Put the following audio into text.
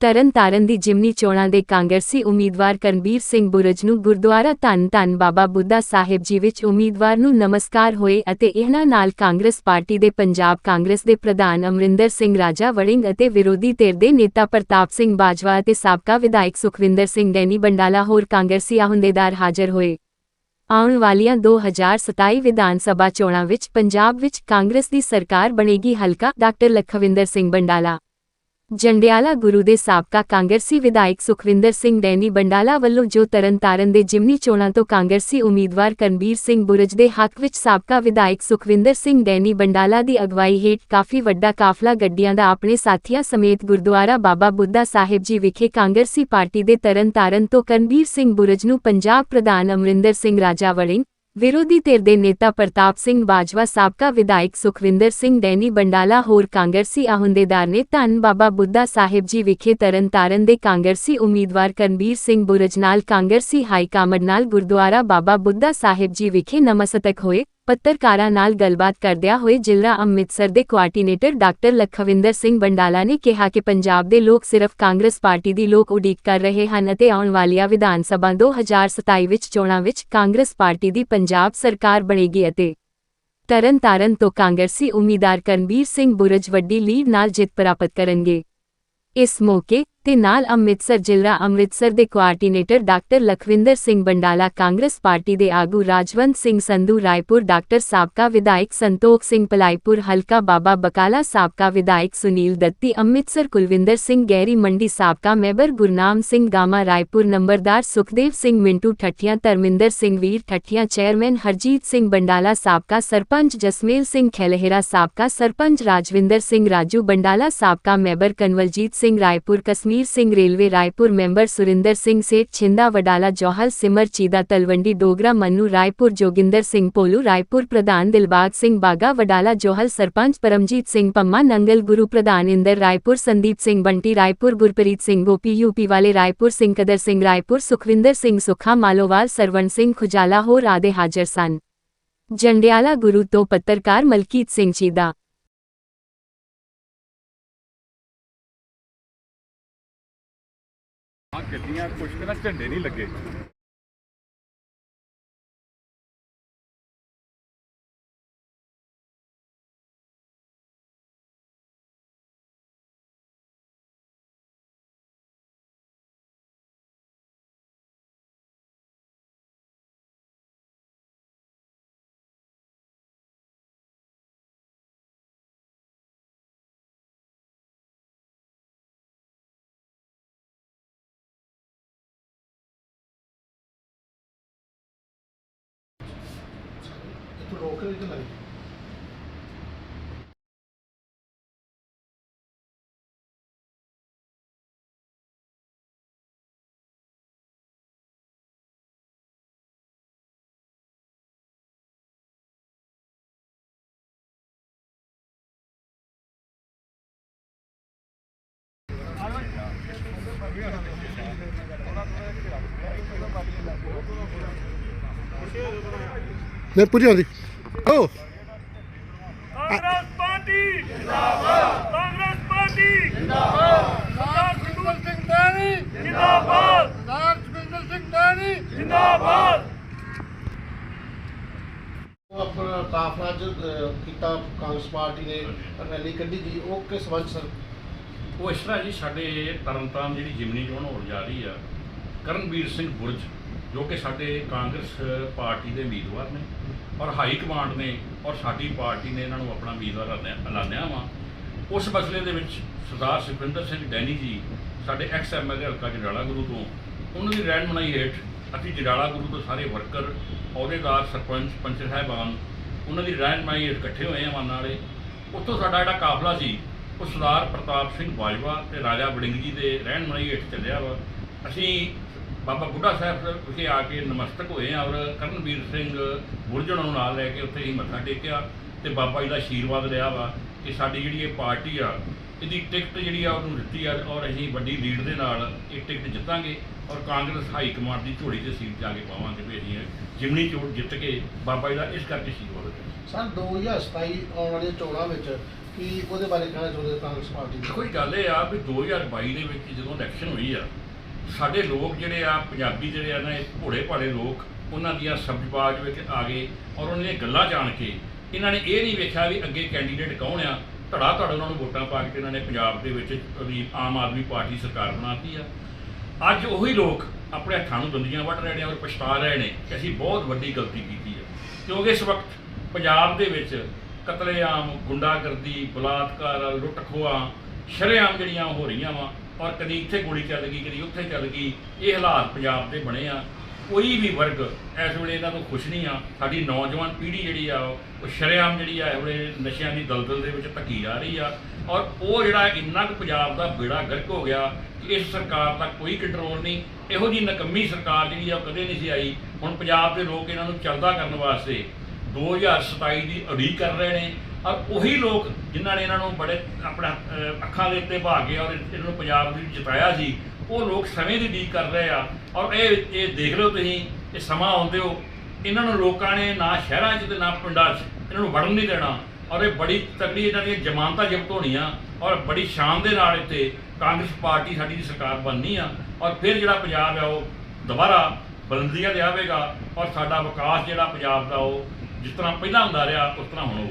ਤਰਨਤਾਰਨ ਦੀ ਜਿਮਨੀ ਚੋਣਾਂ ਦੇ ਕਾਂਗਰਸੀ ਉਮੀਦਵਾਰ ਕਰਨਬੀਰ ਸਿੰਘ ਬੁਰਜ ਨੂੰ ਗੁਰਦੁਆਰਾ ਧੰਨ ਧੰਨ ਬਾਬਾ ਬੁੱਢਾ ਸਾਹਿਬ ਜੀ ਵਿੱਚ ਉਮੀਦਵਾਰ ਨੂੰ ਨਮਸਕਾਰ ਹੋਏ ਅਤੇ ਇਹਨਾਂ ਨਾਲ ਕਾਂਗਰਸ ਪਾਰਟੀ ਦੇ ਪੰਜਾਬ ਕਾਂਗਰਸ ਦੇ ਪ੍ਰਧਾਨ ਅਮਰਿੰਦਰ ਸਿੰਘ ਰਾਜਾ ਵੜਿੰਗ ਅਤੇ ਵਿਰੋਧੀ ਧਿਰ ਦੇ ਨੇਤਾ ਪ੍ਰਤਾਪ ਸਿੰਘ ਬਾਜਵਾ ਅਤੇ ਸਾਬਕਾ ਵਿਧਾਇਕ ਸੁਖਵਿੰਦਰ ਸਿੰਘ ਡੈਨੀ ਬੰਡਾਲਾ ਹੋਰ ਕਾਂਗਰਸੀ ਆਹੁੰਦੇਦਾਰ ਹਾਜ਼ਰ ਹੋਏ। ਆਉਣ ਵਾਲੀਆਂ 2027 ਵਿਧਾਨ ਸਭਾ ਚੋਣਾਂ ਵਿੱਚ ਪੰਜਾਬ ਵਿੱਚ ਕਾਂਗਰਸ ਦੀ ਸਰਕਾਰ ਬਣੇਗੀ ਹਲਕਾ ਡਾਕਟਰ ਲਖਵਿੰਦਰ ਸਿੰਘ ਬੰਡਾਲਾ। ਜੰਡਿਆਲਾ ਗੁਰੂ ਦੇ ਸਾਬਕਾ ਕਾਂਗਰਸੀ ਵਿਧਾਇਕ ਸੁਖਵਿੰਦਰ ਸਿੰਘ ਡੈਨੀ ਬੰਡਾਲਾ ਵੱਲੋਂ ਜੋ ਤਰਨਤਾਰਨ ਦੇ ਜਿਮਨੀ ਚੋਣਾਂ ਤੋਂ ਕਾਂਗਰਸੀ ਉਮੀਦਵਾਰ ਕਰਨਬੀਰ ਸਿੰਘ ਬੁਰਜ ਦੇ ਹੱਕ ਵਿੱਚ ਸਾਬਕਾ ਵਿਧਾਇਕ ਸੁਖਵਿੰਦਰ ਸਿੰਘ ਡੈਨੀ ਬੰਡਾਲਾ ਦੀ ਅਗਵਾਈ ਹੇਠ ਕਾਫੀ ਵੱਡਾ ਕਾਫਲਾ ਗੱਡੀਆਂ ਦਾ ਆਪਣੇ ਸਾਥੀਆਂ ਸਮੇਤ ਗੁਰਦੁਆਰਾ ਬਾਬਾ ਬੁੱਧਾ ਸਾਹਿਬ ਜੀ ਵਿਖੇ ਕਾਂਗਰਸੀ ਪਾਰਟੀ ਦੇ ਤਰਨਤਾਰਨ ਤੋਂ ਕਰਨਬੀਰ ਸਿੰਘ ਬੁਰਜ ਨੂੰ ਪੰਜਾਬ ਪ੍ਰਧਾਨ ਅਮਰਿੰਦਰ ਸਿੰਘ ਰਾਜਾ ਵੜਿੰਗ ਵਿਰੋਧੀ ਧਿਰ ਦੇ ਨੇਤਾ ਪ੍ਰਤਾਪ ਸਿੰਘ ਬਾਜਵਾ, ਸਾਬਕਾ ਵਿਧਾਇਕ ਸੁਖਵਿੰਦਰ ਸਿੰਘ, ਡੈਨੀ ਬੰਡਾਲਾ ਹੋਰ ਕਾਂਗਰਸੀ ਆਹੁੰਦੇਦਾਰ ਨੇ ਧੰਨ ਬਾਬਾ ਬੁੱਧਾ ਸਾਹਿਬ ਜੀ ਵਿਖੇ ਤਰਨਤਾਰਨ ਦੇ ਕਾਂਗਰਸੀ ਉਮੀਦਵਾਰ ਕਰਨਬੀਰ ਸਿੰਘ ਬੁਰਜ ਨਾਲ ਕਾਂਗਰਸੀ ਹਾਈ ਕਮਾਂਡ ਨਾਲ ਗੁਰਦੁਆਰਾ ਬਾਬਾ ਬੁੱਧਾ ਸਾਹਿਬ ਜੀ ਵਿਖੇ ਨਮਸਤਕ ਹੋਏ। ਪੱਤਰਕਾਰਾਂ ਨਾਲ ਗੱਲਬਾਤ ਕਰਦਿਆਂ ਹੋਏ ਜ਼ਿਲ੍ਹਾ ਅੰਮ੍ਰਿਤਸਰ ਦੇ ਕੋਆਰਡੀਨੇਟਰ ਡਾਕਟਰ ਲਖਵਿੰਦਰ ਸਿੰਘ ਬੰਡਾਲਾ ਨੇ ਕਿਹਾ ਕਿ ਪੰਜਾਬ ਦੇ ਲੋਕ ਸਿਰਫ ਕਾਂਗਰਸ ਪਾਰਟੀ ਦੀ ਲੋਕ ਉਡੀਕ ਕਰ ਰਹੇ ਹਨ ਅਤੇ ਆਉਣ ਵਾਲੀਆਂ ਵਿਧਾਨ ਸਭਾ 2027 ਵਿੱਚ ਚੋਣਾਂ ਵਿੱਚ ਕਾਂਗਰਸ ਪਾਰਟੀ ਦੀ ਪੰਜਾਬ ਸਰਕਾਰ ਬਣੇਗੀ ਅਤੇ ਤਰਨਤਾਰਨ ਤੋਂ ਕਾਂਗਰਸੀ ਉਮੀਦਵਾਰ ਕਰਨਬੀਰ ਸਿੰਘ ਬੁਰਜ ਵੱਡੀ ਲੀਡ ਨਾਲ ਜਿੱਤ ਪ੍ਰਾਪਤ ਕਰਨਗੇ। ਇਸ ਮੌਕੇ ਤੇ ਨਾਲ ਅੰਮ੍ਰਿਤਸਰ ਜ਼ਿਲ੍ਹਾ ਅੰਮ੍ਰਿਤਸਰ ਦੇ coordinator doctor Lakhwinder Singh Bandala, Congress party ਦੇ ਆਗੂ ਰਾਜਵੰਤ ਸਿੰਘ ਸੰਧੂ, ਰਾਏਪੁਰ ਡਾਕਟਰ ਸਾਬਕਾ ਵਿਧਾਇਕ ਸੰਤੋਖ ਸਿੰਘ ਪਲਾਈਪੁਰ ਹਲਕਾ ਬਾਬਾ ਬਕਾਲਾ ਸਾਬਕਾ ਵਿਧਾਇਕ ਸੁਨੀਲ ਦੱਤੀ, ਅੰਮ੍ਰਿਤਸਰ ਕੁਲਵਿੰਦਰ ਸਿੰਘ ਗਹਿਰੀ ਮੰਡੀ ਸਾਬਕਾ ਮੈਂਬਰ ਗੁਰਨਾਮ ਸਿੰਘ ਗਾਮਾ, ਰਾਏਪੁਰ ਨੰਬਰਦਾਰ ਸੁਖਦੇਵ ਸਿੰਘ ਮਿੰਟੂ ਠੱਠੀਆਂ, ਧਰਮਿੰਦਰ ਸਿੰਘ ਵੀਰ ਠੱਠੀਆਂ, ਚੇਅਰਮੈਨ ਹਰਜੀਤ ਸਿੰਘ ਬੰਡਾਲਾ ਸਾਬਕਾ ਸਰਪੰਚ ਜਸਮੇਲ ਸਿੰਘ ਖੈਲਹੇਰਾ ਸਾਬਕਾ ਸਰਪੰਚ ਰਾਜਵਿੰਦਰ ਸਿੰਘ ਰਾਜੂ, ਬੰਡਾਲਾ ਸਾਬਕਾ member Kanwaljit Singh Raipur, Kasmi Singh railway Raipur member Surinder Singh Seth Chhinda Wadala Johal Simar Cheeda Talwandi Dogra Mannu Raipur Joginder Singh Polu Raipur ਪ੍ਰਧਾਨ ਦਿਲਬਾਗ ਸਿੰਘ ਬਾਗਾ ਵਡਾਲਾ ਜੋਹਲ ਸਰਪੰਚ ਪਰਮਜੀਤ ਸਿੰਘ ਪੰਮਾ ਨੰਗਲ ਗੁਰੂ ਪ੍ਰਧਾਨ ਇੰਦਰ ਰਾਏਪੁਰ ਸੰਦੀਪ ਸਿੰਘ ਬੰਟੀ ਰਾਏਪੁਰ ਗੁਰਪ੍ਰੀਤ ਸਿੰਘ ਗੋਪੀ ਯੂਪੀ ਵਾਲੇ ਰਾਏਪੁਰ ਸਿੰਘ ਕਦਰ ਸਿੰਘ ਰਾਏਪੁਰ ਸੁਖਵਿੰਦਰ ਸਿੰਘ ਸੁਖਾ ਮਾਲੋਵਾਲ ਸਰਵਣ ਸਿੰਘ ਖੁਜਾਲਾ ਹੋਰ ਆਦੇ ਹਾਜ਼ਰ ਸਨ ਜੰਡਿਆਲਾ ਗੁਰੂ ਤੋਂ ਪੱਤਰਕਾਰ ਮਲਕੀਤ ਸਿੰਘ ਚੀਦਾ ਆ ਗੱਡੀਆਂ ਕੁਛ ਕੁ ਨਾ ਝੰਡੇ ਨਹੀਂ ਲੱਗੇ। ਇੱਥੋਂ ਰੋਕ ਕੇ ਤੇ ਕਾਂਗਰਸ ਪਾਰਟੀ ਜਿੰਦਾਬਾਦ। ਕਾਂਗਰਸ ਪਾਰਟੀ ਜਿੰਦਾਬਾਦ। ਸਰਦਾਰ ਸੁਖਬੀਰ ਸਿੰਘ ਡਾਨੀ ਜਿੰਦਾਬਾਦ। ਸਰਦਾਰ ਸੁਖਬੀਰ ਸਿੰਘ ਡਾਨੀ ਜਿੰਦਾਬਾਦ। ਆਪਣਾ ਕਾਫਲਾ ਜ ਕੀਤਾ ਕਾਂਗਰਸ ਪਾਰਟੀ ਨੇ ਰੈਲੀ ਕੱਢੀ ਜੀ ਉਹ ਕਿਸ ਸੰਬੰਧ ਸਰ? ਉਹ ਇਸ ਤਰ੍ਹਾਂ ਜੀ ਸਾਡੇ ਤਰਨਤਾਰਨ ਜਿਹੜੀ ਜਿਮਨੀ ਚੋਣ ਹੋਣ ਜਾ ਰਹੀ ਆ ਕਰਨਵੀਰ ਸਿੰਘ ਬੁਰਜ। ਜੋ ਕਿ ਸਾਡੇ ਕਾਂਗਰਸ ਪਾਰਟੀ ਦੇ ਉਮੀਦਵਾਰ ਨੇ ਔਰ ਹਾਈ ਕਮਾਂਡ ਨੇ ਔਰ ਸਾਡੀ ਪਾਰਟੀ ਨੇ ਇਹਨਾਂ ਨੂੰ ਆਪਣਾ ਉਮੀਦਵਾਰ ਐਲਾਨਿਆ- ਐਲਾਨਿਆ ਵਾ। ਉਸ ਮਸਲੇ ਦੇ ਵਿੱਚ ਸਰਦਾਰ ਸੁਖਵਿੰਦਰ ਸਿੰਘ ਡੈਨੀ ਜੀ, ਸਾਡੇ ਐਕਸ ਐਮਐਲਏ ਹਲਕਾ ਜਡਾਲਾ ਗੁਰੂ ਤੋਂ, ਉਹਨਾਂ ਦੀ ਰਹਿਣ ਰਹਿਨਮਾਈ ਹੇਠ ਅਸੀਂ ਜਡਾਲਾ ਗੁਰੂ ਤੋਂ ਸਾਰੇ ਵਰਕਰ, ਅਹੁਦੇਦਾਰ, ਸਰਪੰਚ ਪੰਚ ਸਾਹਿਬਾਨ, ਉਹਨਾਂ ਦੀ ਰਹਿਨਮਾਈ ਹੇਠ ਇਕੱਠੇ ਹੋਏ ਆ ਮਾਨਾਂ ਵਾਲੇ। ਉੱਥੋਂ ਸਾਡਾ ਜਿਹੜਾ ਕਾਫਲਾ ਸੀ, ਉਹ ਸਰਦਾਰ ਪ੍ਰਤਾਪ ਸਿੰਘ ਬਾਜਵਾ ਤੇ ਰਾਜਾ ਵੜਿੰਗ ਜੀ ਦੇ ਰਹਿਨਮਾਈ ਹੇਠ ਚੱਲਿਆ ਵਾ। ਅਸੀਂ ਬਾਬਾ ਬੁੱਢਾ ਸਾਹਿਬ ਵਿਖੇ ਆ ਕੇ ਨਮਸਤਕ ਹੋਏ ਆ ਔਰ ਕਰਨਵੀਰ ਸਿੰਘ ਬੁਰਜਣ ਨੂੰ ਨਾਲ ਲੈ ਕੇ ਉੱਥੇ ਹੀ ਮੱਥਾ ਟੇਕਿਆ ਤੇ ਬਾਬਾ ਜੀ ਦਾ ਆਸ਼ੀਰਵਾਦ ਲਿਆ ਵਾ ਕਿ ਸਾਡੀ ਜਿਹੜੀ ਇਹ ਪਾਰਟੀ ਆ ਇਹਦੀ ਟਿਕਟ ਜਿਹੜੀ ਆ ਉਹਨੂੰ ਦਿੱਤੀ ਆ ਔਰ ਅਸੀਂ ਵੱਡੀ ਲੀਡ ਦੇ ਨਾਲ ਇਹ ਟਿਕਟ ਜਿੱਤਾਂਗੇ ਔਰ ਕਾਂਗਰਸ ਹਾਈ ਕਮਾਂਡ ਦੀ ਝੋਲੀ ਤੇ ਸੀਟ ਜਾ ਕੇ ਪਾਵਾਂਗੇ ਇਹ ਜਿਮਨੀ ਚੋਣ ਜਿੱਤ ਕੇ ਬਾਬਾ ਜੀ ਦਾ ਇਸ ਕਰਕੇ ਆਸ਼ੀਰਵਾਦ ਸਰ 2027 ਆਉਣ ਵਾਲੀਆਂ ਚੋਣਾਂ ਵਿੱਚ ਕੀ ਉਹਦੇ ਬਾਰੇ ਕਹਿਣਾ ਚਾਹੁੰਦੇ ਕਾਂਗਰਸ ਪਾਰਟੀ ਕੋਈ ਗੱਲ ਇਹ ਆ ਵੀ 2022 ਦੇ ਵਿੱਚ ਜਦੋਂ ਇਲੈਕਸ਼ਨ ਹੋਈ ਆ ਸਾਡੇ ਲੋਕ ਜਿਹੜੇ ਆ, ਪੰਜਾਬੀ ਜਿਹੜੇ ਆ ਨਾ, ਇਹ ਭੋਲੇ ਭਾਲੇ ਲੋਕ, ਉਹਨਾਂ ਦੀਆਂ ਸਬਜ਼ਬਾਜ ਵਿੱਚ ਆ ਗਏ ਔਰ ਉਹਨਾਂ ਦੀਆਂ ਗੱਲਾਂ ਜਾਣ ਕੇ ਇਹਨਾਂ ਨੇ ਇਹ ਨਹੀਂ ਵੇਖਿਆ ਵੀ ਅੱਗੇ ਕੈਂਡੀਡੇਟ ਕੌਣ ਆ। ਧੜਾ ਧੜ ਉਹਨਾਂ ਨੂੰ ਵੋਟਾਂ ਪਾ ਕੇ ਇਹਨਾਂ ਨੇ ਪੰਜਾਬ ਦੇ ਵਿੱਚ ਉਹਦੀ ਆਮ ਆਦਮੀ ਪਾਰਟੀ ਸਰਕਾਰ ਬਣਾਤੀ ਆ। ਅੱਜ ਉਹੀ ਲੋਕ ਆਪਣੇ ਹੱਥਾਂ ਨੂੰ ਦੰਦੀਆਂ ਵੱਢ ਰਹੇ ਨੇ ਔਰ ਪਛਤਾ ਰਹੇ ਨੇ ਕਿ ਅਸੀਂ ਬਹੁਤ ਵੱਡੀ ਗਲਤੀ ਕੀਤੀ ਹੈ ਕਿਉਂਕਿ ਇਸ ਵਕਤ ਪੰਜਾਬ ਦੇ ਵਿੱਚ ਕਤਲੇਆਮ, ਗੁੰਡਾਗਰਦੀ, ਬਲਾਤਕਾਰ ਲੁੱਟ ਖੋਹਾਂ ਸ਼ਰੇਆਮ ਜਿਹੜੀਆਂ ਹੋ ਰਹੀਆਂ ਵਾ ਔਰ ਕਦੀ ਇੱਥੇ ਗੋਲੀ ਚੱਲ ਗਈ, ਕਦੀ ਉੱਥੇ ਚੱਲ ਗਈ, ਇਹ ਹਾਲਾਤ ਪੰਜਾਬ ਦੇ ਬਣੇ ਆ। ਕੋਈ ਵੀ ਵਰਗ ਇਸ ਵੇਲੇ ਇਹਨਾਂ ਤੋਂ ਖੁਸ਼ ਨਹੀਂ ਆ। ਸਾਡੀ ਨੌਜਵਾਨ ਪੀੜ੍ਹੀ ਜਿਹੜੀ ਆ, ਉਹ ਸ਼ਰੇਆਮ ਜਿਹੜੀ ਆ, ਇਸ ਵੇਲੇ ਨਸ਼ਿਆਂ ਦੀ ਦਲਦਲ ਦੇ ਵਿੱਚ ਧੱਕੀ ਜਾ ਰਹੀ ਆ। ਔਰ ਉਹ ਜਿਹੜਾ ਇੰਨਾ ਕੁ ਪੰਜਾਬ ਦਾ ਬੇੜਾ ਗਰਕ ਹੋ ਗਿਆ ਕਿ ਇਸ ਸਰਕਾਰ ਦਾ ਕੋਈ ਕੰਟਰੋਲ ਨਹੀਂ। ਇਹੋ ਜੀ ਨਕੰਮੀ ਸਰਕਾਰ ਜਿਹੜੀ ਆ, ਉਹ ਕਦੇ ਨਹੀਂ ਸੀ ਆਈ। ਹੁਣ ਪੰਜਾਬ ਦੇ ਲੋਕ ਇਹਨਾਂ ਨੂੰ ਚੱਲਦਾ ਕਰਨ ਵਾਸਤੇ 2027 ਦੀ ਉਡੀਕ ਕਰ ਰਹੇ ਨੇ। ਔਰ ਉਹੀ ਲੋਕ ਜਿਨ੍ਹਾਂ ਨੇ ਇਹਨਾਂ ਨੂੰ ਬੜੇ ਆਪਣਾ ਅੱਖਾਂ ਦੇ ਉੱਤੇ ਭਾ ਕੇ ਔਰ ਇਹਨਾਂ ਨੂੰ ਪੰਜਾਬ ਦੇ ਵਿੱਚ ਜਿਤਾਇਆ ਸੀ, ਉਹ ਲੋਕ ਸਮੇਂ ਦੀ ਉਡੀਕ ਕਰ ਰਹੇ ਆ ਔਰ ਇਹ ਇਹ ਦੇਖ ਲਓ ਤੁਸੀਂ, ਇਹ ਸਮਾਂ ਆਉਂਦੇ ਹੋ, ਇਹਨਾਂ ਨੂੰ ਲੋਕਾਂ ਨੇ ਨਾ ਸ਼ਹਿਰਾਂ 'ਚ ਤੇ ਨਾ ਪਿੰਡਾਂ 'ਚ ਇਹਨਾਂ ਨੂੰ ਵੜਨ ਨਹੀਂ ਦੇਣਾ ਔਰ ਇਹ ਬੜੀ ਤਕੜੀ ਇਹਨਾਂ ਦੀਆਂ ਜ਼ਮਾਨਤਾਂ ਜ਼ਬਤ ਹੋਣੀਆਂ ਔਰ ਬੜੀ ਸ਼ਾਨ ਦੇ ਨਾਲ ਇੱਥੇ ਕਾਂਗਰਸ ਪਾਰਟੀ ਸਾਡੀ ਦੀ ਸਰਕਾਰ ਬਣਨੀ ਆ ਔਰ ਫਿਰ ਜਿਹੜਾ ਪੰਜਾਬ ਆ ਉਹ ਦੁਬਾਰਾ ਬੁਲੰਦੀਆਂ ਤੇ ਆਵੇਗਾ ਔਰ ਸਾਡਾ ਵਿਕਾਸ ਜਿਹੜਾ ਪੰਜਾਬ ਦਾ ਉਹ ਜਿਸ ਤਰ੍ਹਾਂ ਪਹਿਲਾਂ ਹੁੰਦਾ ਰਿਹਾ, ਉਸ ਤਰ੍ਹਾਂ ਹੁਣ ਹੋਊ।